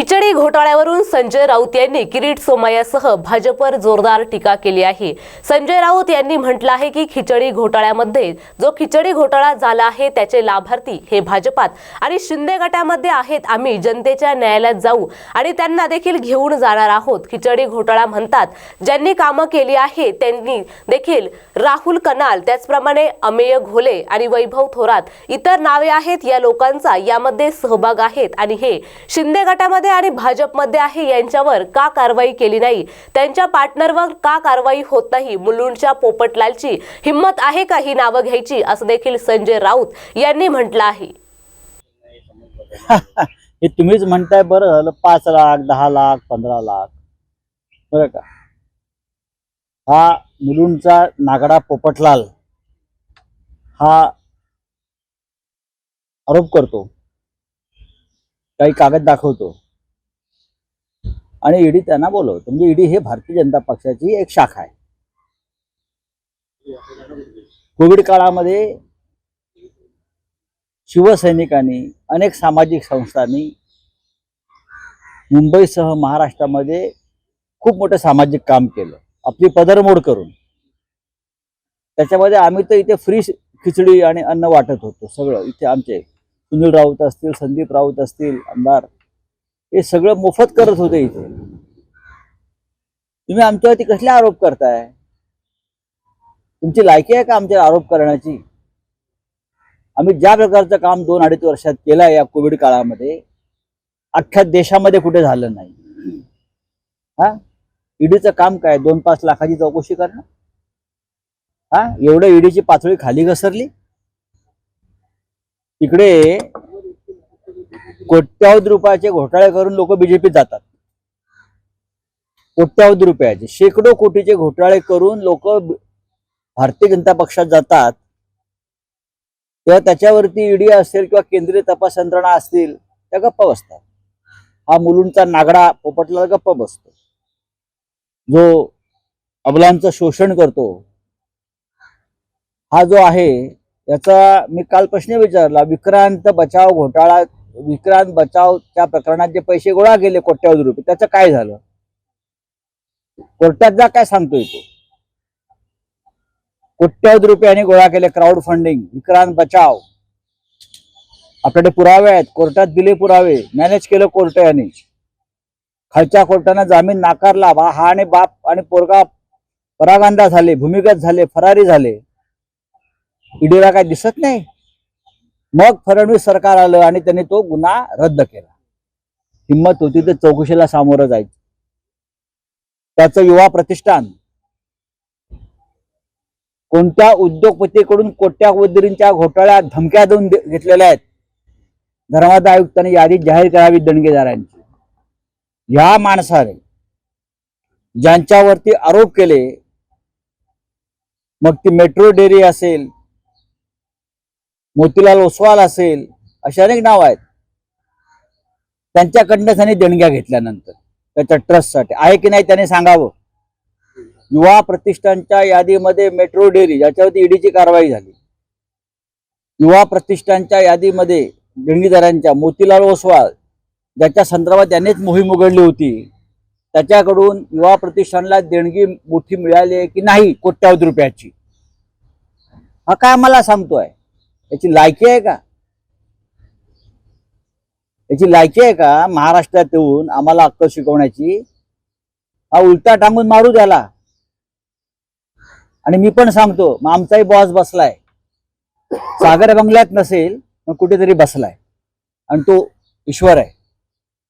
खिचडी घोटाळ्यावरून संजय राऊत यांनी किरीट सोमय्यासह भाजपवर जोरदार टीका केली आहे. संजय राऊत यांनी म्हटलं आहे की खिचडी घोटाळ्यामध्ये जो खिचडी घोटाळा झाला आहे त्याचे लाभार्थी हे भाजपात आणि शिंदे गटामध्ये आहेत आम्ही जनतेच्या न्यायालयात जाऊ आणि त्यांना देखील घेऊन जाणार आहोत. खिचडी घोटाळा म्हणतात ज्यांनी कामं केली आहे त्यांनी देखील राहुल कनाल त्याचप्रमाणे अमेय घोले आणि वैभव थोरात इतर नावे आहेत या लोकांचा यामध्ये सहभाग आहेत आणि हे शिंदे गटामध्ये आणि भाजपमध्ये आहे यांच्यावर का कारवाई केली नाही? त्यांच्या पार्टनरवर का कारवाई होत नाही? मुलुंडच्या पोपटलालची हिंमत आहे का ही नावं घ्यायची? असं देखील संजय राऊत यांनी म्हटलं आहे. हे तुम्हीच म्हणताय बरं पाच लाख दहा लाख पंधरा लाख. बरं का? हा मुलुंडचा नागडा पोपटलाल हा आरोप करतो. काही कागद दाखवतो. आणि ईडी त्यांना बोलवतो. म्हणजे ईडी हे भारतीय जनता पक्षाची एक शाखा आहे. कोविड काळामध्ये शिवसैनिकांनी अनेक सामाजिक संस्थांनी मुंबईसह महाराष्ट्रामध्ये खूप मोठं सामाजिक काम केलं. आपली पदरमोड करून. त्याच्यामध्ये आम्ही तर इथे फ्री खिचडी आणि अन्न वाटत होतो सगळं. इथे आमचे सुनील राऊत असतील संदीप राऊत असतील आमदार हे सगळं मोफत करत होते इथे. तुम्ही आमच्यावरती कसले आरोप करताय? तुमची लायकी आहे का आमच्या आरोप करण्याची? आम्ही ज्या प्रकारचं काम दोन अडीच वर्षात केलं आहे या कोविड काळामध्ये अख्ख्या देशामध्ये कुठे झालं नाही. हा? ईडीचं काम काय? दोन पाच लाखाची चौकशी करणं? हा? एवढं ईडीची पातळी खाली घसरली? इकडे कोट्यावधी रुपयाचे घोटाळे करून लोक बीजेपीत जातात. कोट्यावधी रुपयाचे शेकडो कोटीचे घोटाळे करून लोक भारतीय जनता पक्षात जातात. तेव्हा त्याच्यावरती ईडी असेल किंवा केंद्रीय तपास यंत्रणा असतील त्या गप्पा बसतात. हा मुलूंचा नागडा पोपटला गप्पा बसतो. जो अबलांचं शोषण करतो हा जो आहे याचा मी काल प्रश्न विचारला विक्रांत बचाव घोटाळा विक्रांत बचावच्या प्रकरणात जे पैसे गोळा केले कोट्यावधी रुपये त्याचं काय झालं? कोर्टात जा काय सांगतोय तो? कोट्यावधी रुपयांनी गोळा केले क्राऊड फंडिंग विक्रांत बचाव. आपल्याकडे पुरावे आहेत कोर्टात दिले पुरावे मॅनेज केलं कोर्ट यांनी खालच्या कोर्टानं जामीन नाकारला बा हा आणि बाप आणि पोरगा परागंदा झाले भूमिगत झाले फरारी झाले. ईडीला काय दिसत नाही? मग फडणवीस सरकार आलं आणि त्यांनी तो गुन्हा रद्द केला. हिंमत होती तर चौकशीला सामोरं जायचं. त्याचं युवा प्रतिष्ठान कोणत्या उद्योगपतीकडून कोट्यावधींच्या घोटाळ्यात धमक्या देऊन घेतलेल्या आहेत? धर्मादाय आयुक्तांनी यादी जाहीर करावी दणगेदारांची. ह्या माणसाने ज्यांच्यावरती आरोप केले मग ती मेट्रो डेअरी असेल मोतीलाल ओसवाल असेल अशी अनेक नाव आहेत. त्यांच्याकडनं त्यांनी देणग्या घेतल्यानंतर त्याच्या ट्रस्टसाठी. आहे की नाही त्यांनी सांगावं? युवा प्रतिष्ठानच्या यादीमध्ये मेट्रो डेअरी ज्याच्यावरती ईडीची कारवाई झाली. युवा प्रतिष्ठानच्या यादीमध्ये देणगीदारांच्या मोतीलाल ओसवाल ज्याच्या संदर्भात त्यांनीच मोहीम उघडली होती त्याच्याकडून युवा प्रतिष्ठानला देणगी मोठी मिळाली आहे की नाही? कोट्यावधी रुपयाची. हा काय मला सांगतोय? याची लायकी आहे का? याची लायकी आहे का? महाराष्ट्रात येऊन आम्हाला अक्कल शिकवण्याची? हा उलटा टांगून मारू द्याला आणि मी पण सांगतो मग आमचाही बॉस बसलाय. सागर बंगल्यात नसेल मग कुठेतरी बसलाय. आणि तो ईश्वर आहे.